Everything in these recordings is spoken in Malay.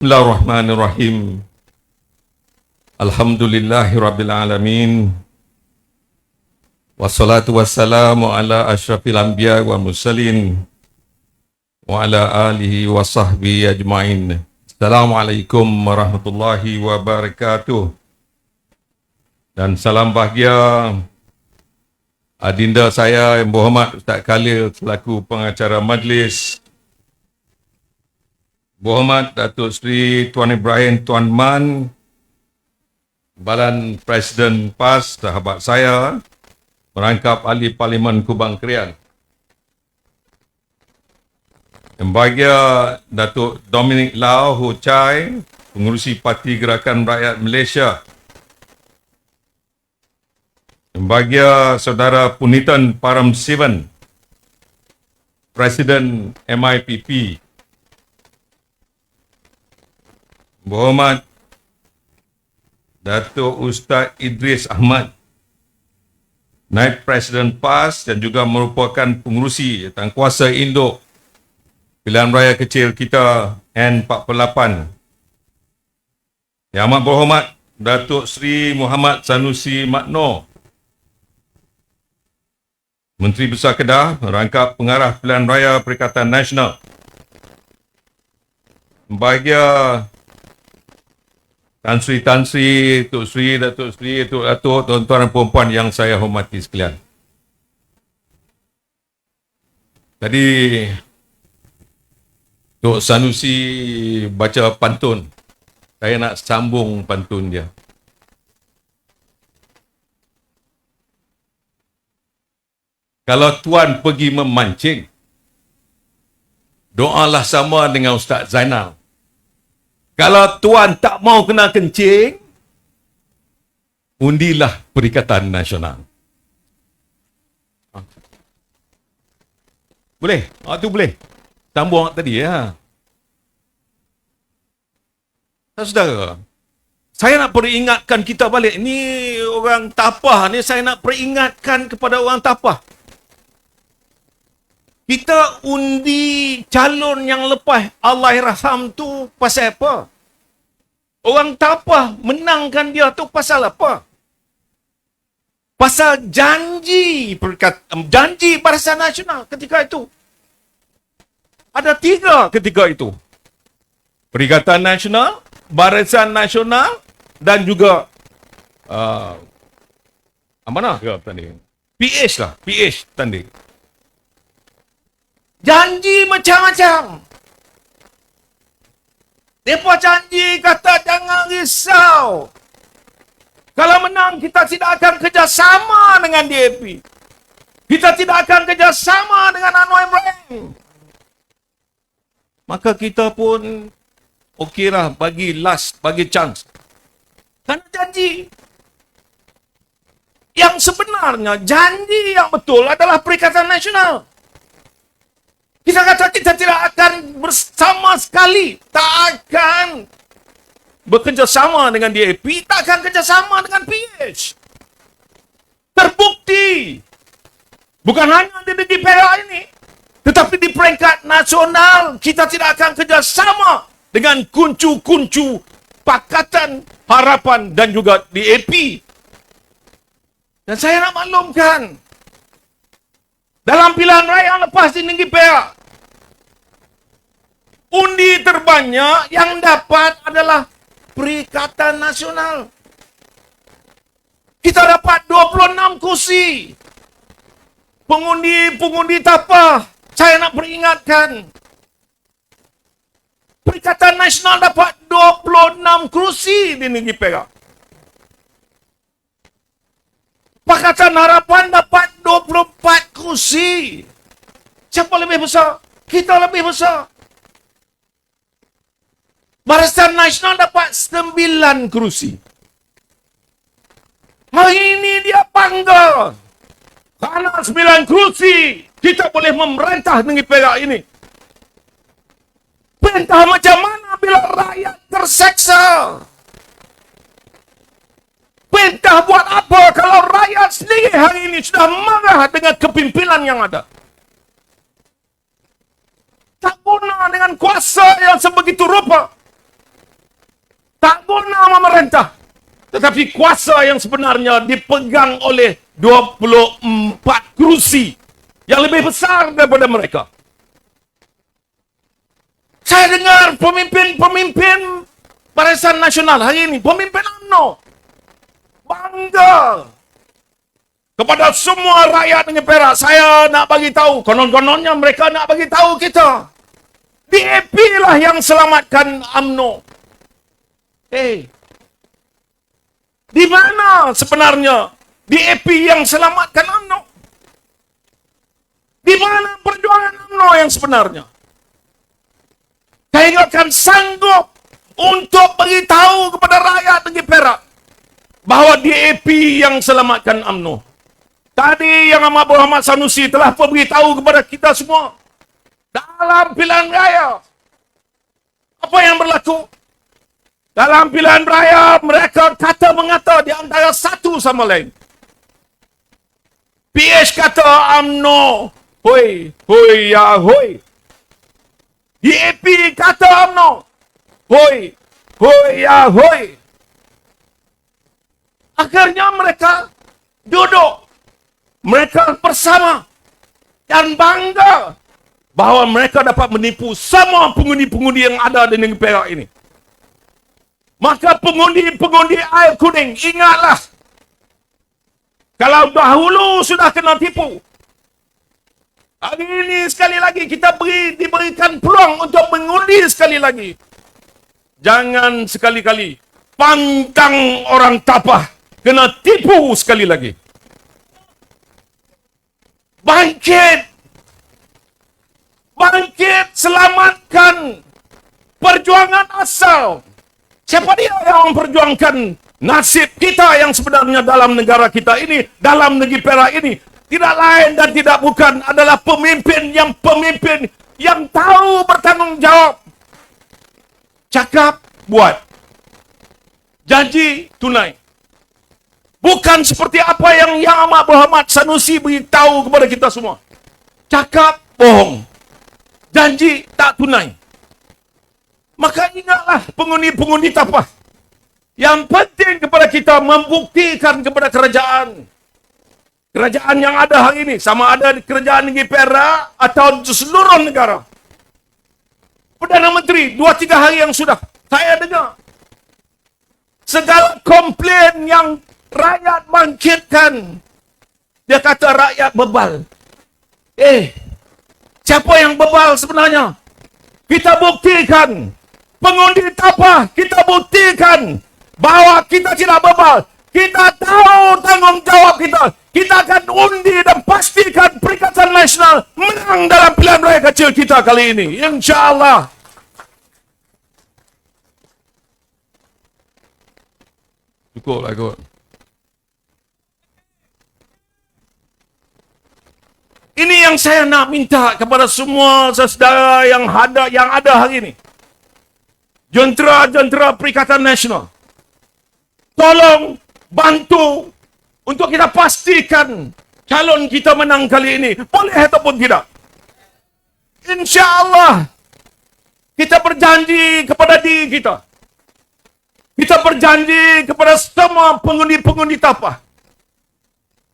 Bismillahirrahmanirrahim. Alhamdulillahirabbil alamin. Wassalatu wassalamu ala asyrafil anbiya wa mursalin wa ala alihi wa sahbihi ajmain. Assalamualaikum warahmatullahi wabarakatuh. Dan salam bahagia adinda saya yang berhormat Ustaz Khalil selaku pengacara majlis Berhormat Datuk Seri Tuan Ibrahim Tuan Man, Badan Presiden PAS, sahabat saya, merangkap ahli Parlimen Kubang Krian. Yang bahagia Datuk Dominic Lau Ho Chai, pengurusi Parti Gerakan Rakyat Malaysia. Yang bahagia Saudara Punitan Param Sivan, Presiden MIPP. Berhormat Datuk Ustaz Idris Ahmad, Naib Presiden PAS dan juga merupakan pengurusi kuasa induk pilihan raya kecil kita N48. Yang amat berhormat Datuk Seri Muhammad Sanusi Makno, Menteri Besar Kedah, merangkap pengarah pilihan raya Perikatan Nasional. Bahagia Tan Sri, Tan Sri, Tuk Sri, Datuk Sri, Tuk Datuk, tuan-tuan dan puan yang saya hormati sekalian. Tadi Tuk Sanusi baca pantun. Saya nak sambung pantun dia. Kalau tuan pergi memancing, doalah sama dengan Ustaz Zainal. Kalau tuan tak mau kena kencing, undilah Perikatan Nasional. Boleh? Ah tu boleh. Sambung tadi ya. Tak saudara. Saya nak peringatkan kita balik. Ni orang tapah ni saya nak peringatkan kepada orang tapah. Kita undi calon yang lepas Allah raham tu pasal apa? Orang tapah menangkan dia tu pasal apa? Pasal janji perkat, janji Barisan Nasional ketika itu. Ada tiga ketika itu. Perikatan Nasional, Barisan Nasional dan juga uh, mana ke tanding? PH lah, PH tanding. Janji macam-macam. Mereka janji kata jangan risau. Kalau menang kita tidak akan kerjasama dengan DAP. Kita tidak akan kerjasama dengan Anwar Ibrahim. Maka kita pun okeylah bagi last, bagi chance. Karena janji. Yang sebenarnya janji yang betul adalah Perikatan Nasional. Kita kata kita tidak akan bersama sekali. Tak akan bekerjasama dengan DAP. Tak akan kerjasama dengan PH. Terbukti. Bukan hanya di negeri Perak ini. Tetapi di peringkat nasional, kita tidak akan kerjasama dengan kuncu-kuncu Pakatan Harapan dan juga DAP. Dan saya nak maklumkan, dalam pilihan raya lepas di Negeri Perak, undi terbanyak yang dapat adalah Perikatan Nasional. Kita dapat 26 kursi. Pengundi-pengundi tapah, saya nak peringatkan. Perikatan Nasional dapat 26 kursi di Negeri Perak. Pakatan Harapan dapat 24 kursi. Siapa lebih besar? Kita lebih besar. Barisan Nasional dapat 9 kerusi. Hari ini dia bangga. Karena 9 kerusi, kita boleh memerintah negeri Perak ini. Perintah macam mana bila rakyat terseksa? Perintah buat apa kalau rakyat sendiri hari ini sudah marah dengan kepimpinan yang ada? Tak guna dengan kuasa yang sebegitu rupa. Memerintah. Tetapi kuasa yang sebenarnya dipegang oleh 24 kerusi yang lebih besar daripada mereka. Saya dengar pemimpin-pemimpin Barisan Nasional hari ini, pemimpin UMNO, bangga kepada semua rakyat negeri Perak. Saya nak bagi tahu, konon-kononnya mereka nak bagi tahu kita. DAP lah yang selamatkan UMNO. Eh, di mana sebenarnya DAP yang selamatkan UMNO? Di mana perjuangan UMNO yang sebenarnya? Saya ingatkan sanggup untuk beritahu kepada rakyat negeri Perak bahawa DAP yang selamatkan UMNO. Tadi yang Amat Muhammad Sanusi telah beritahu kepada kita semua dalam pilihan raya. Apa yang berlaku? Dalam pilihan raya, mereka kata mengata di antara satu sama lain. PH kata UMNO. Hoi, hoi ya hoi. DAP kata UMNO. Hoi, hoi ya hoi. Akhirnya mereka duduk. Mereka bersama. Dan bangga bahawa mereka dapat menipu semua pengundi-pengundi yang ada di negeri Perak ini. Maka pengundi-pengundi air kuning, ingatlah. Kalau dahulu sudah kena tipu. Hari ini sekali lagi kita beri diberikan peluang untuk mengundi sekali lagi. Jangan sekali-kali pantang orang tapah kena tipu sekali lagi. Bangkit! Bangkit selamatkan perjuangan asal. Siapa dia yang memperjuangkan nasib kita yang sebenarnya dalam negara kita ini, dalam negeri Perak ini? Tidak lain dan tidak bukan adalah pemimpin yang pemimpin yang tahu bertanggung jawab. Cakap, buat. Janji, tunai. Bukan seperti apa yang Yang Amat Muhammad Sanusi beritahu kepada kita semua. Cakap, bohong. Janji, tak tunai. Maka ingatlah pengundi-pengundi tapah. Yang penting kepada kita membuktikan kepada kerajaan. Kerajaan yang ada hari ini. Sama ada di kerajaan negeri Perak atau di seluruh negara. Perdana Menteri, dua tiga hari yang sudah. Saya dengar. Segala komplain yang rakyat bangkitkan. Dia kata rakyat bebal. Eh, siapa yang bebal sebenarnya? Kita buktikan pengundi tapah kita buktikan bahawa kita tidak bebal. Kita tahu tanggungjawab kita. Kita akan undi dan pastikan Perikatan Nasional menang dalam pilihan raya kecil kita kali ini. InsyaAllah. Cukup lah kot. Ini yang saya nak minta kepada semua saudara yang ada yang ada hari ini jentera-jentera Perikatan Nasional. Tolong bantu untuk kita pastikan calon kita menang kali ini. Boleh ataupun tidak. Insya Allah kita berjanji kepada diri kita. Kita berjanji kepada semua pengundi-pengundi tapah.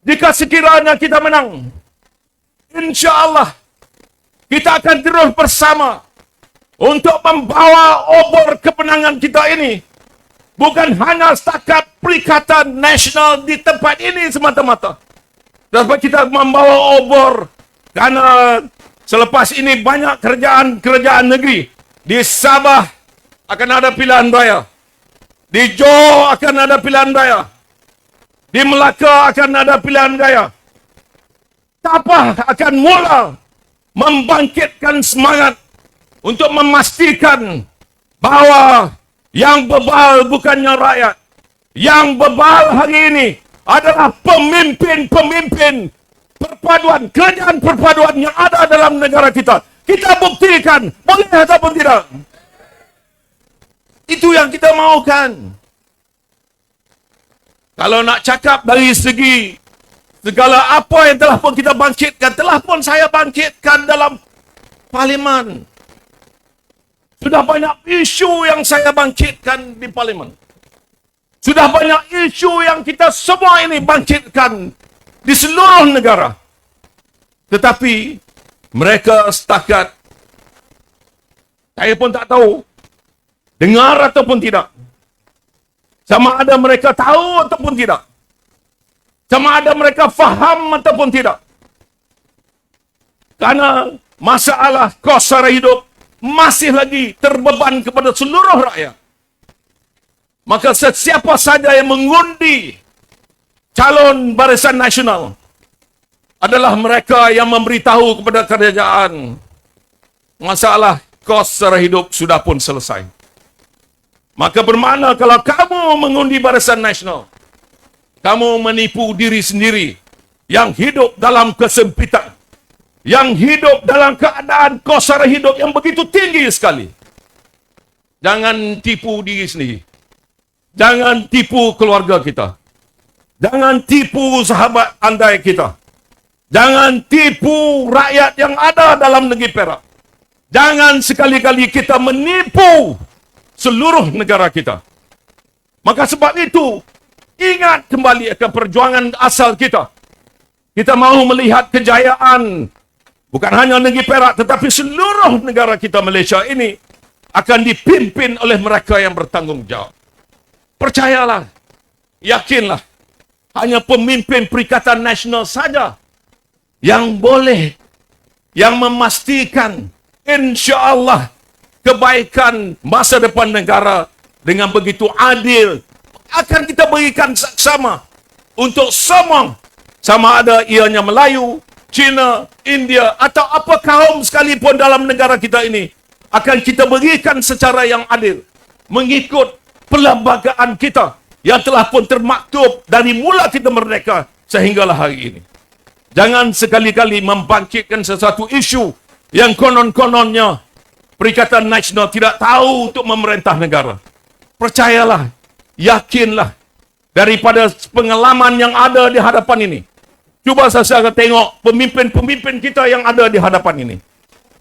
Jika sekiranya kita menang, insya Allah kita akan terus bersama untuk membawa obor kemenangan kita ini bukan hanya setakat perikatan nasional di tempat ini semata-mata. Dapat kita membawa obor karena selepas ini banyak kerajaan-kerajaan negeri di Sabah akan ada pilihan raya. Di Johor akan ada pilihan raya. Di Melaka akan ada pilihan raya. Tapah akan mula membangkitkan semangat untuk memastikan bahawa yang bebal bukannya rakyat. Yang bebal hari ini adalah pemimpin-pemimpin perpaduan, kerajaan perpaduan yang ada dalam negara kita. Kita buktikan, boleh ataupun tidak. Itu yang kita mahukan. Kalau nak cakap dari segi segala apa yang telah pun kita bangkitkan, telah pun saya bangkitkan dalam parlimen. Sudah banyak isu yang saya bangkitkan di parlimen. Sudah banyak isu yang kita semua ini bangkitkan di seluruh negara. Tetapi mereka setakat saya pun tak tahu dengar ataupun tidak. Sama ada mereka tahu ataupun tidak. Sama ada mereka faham ataupun tidak. Karena masalah kos sara hidup masih lagi terbeban kepada seluruh rakyat. Maka sesiapa saja yang mengundi calon barisan nasional adalah mereka yang memberitahu kepada kerajaan masalah kos sara hidup sudah pun selesai. Maka bermakna kalau kamu mengundi barisan nasional, kamu menipu diri sendiri yang hidup dalam kesempitan, yang hidup dalam keadaan kos sara hidup yang begitu tinggi sekali. Jangan tipu diri sendiri. Jangan tipu keluarga kita. Jangan tipu sahabat andai kita. Jangan tipu rakyat yang ada dalam negeri Perak. Jangan sekali-kali kita menipu seluruh negara kita. Maka sebab itu, ingat kembali akan perjuangan asal kita. Kita mahu melihat kejayaan bukan hanya negeri Perak tetapi seluruh negara kita Malaysia ini akan dipimpin oleh mereka yang bertanggungjawab. Percayalah, yakinlah, hanya pemimpin Perikatan Nasional saja yang boleh, yang memastikan insya Allah kebaikan masa depan negara dengan begitu adil akan kita berikan sama untuk semua sama ada ianya Melayu, Cina, India atau apa kaum sekalipun dalam negara kita ini akan kita berikan secara yang adil mengikut perlembagaan kita yang telah pun termaktub dari mula kita merdeka sehinggalah hari ini. Jangan sekali-kali membangkitkan sesuatu isu yang konon-kononnya Perikatan Nasional tidak tahu untuk memerintah negara. Percayalah, yakinlah daripada pengalaman yang ada di hadapan ini. Cuba saya tengok pemimpin-pemimpin kita yang ada di hadapan ini.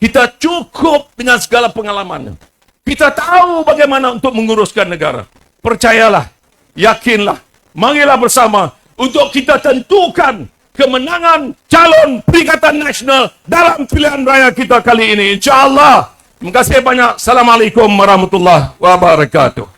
Kita cukup dengan segala pengalamannya. Kita tahu bagaimana untuk menguruskan negara. Percayalah, yakinlah, marilah bersama untuk kita tentukan kemenangan calon Perikatan Nasional dalam pilihan raya kita kali ini. InsyaAllah. Terima kasih banyak. Assalamualaikum warahmatullahi wabarakatuh.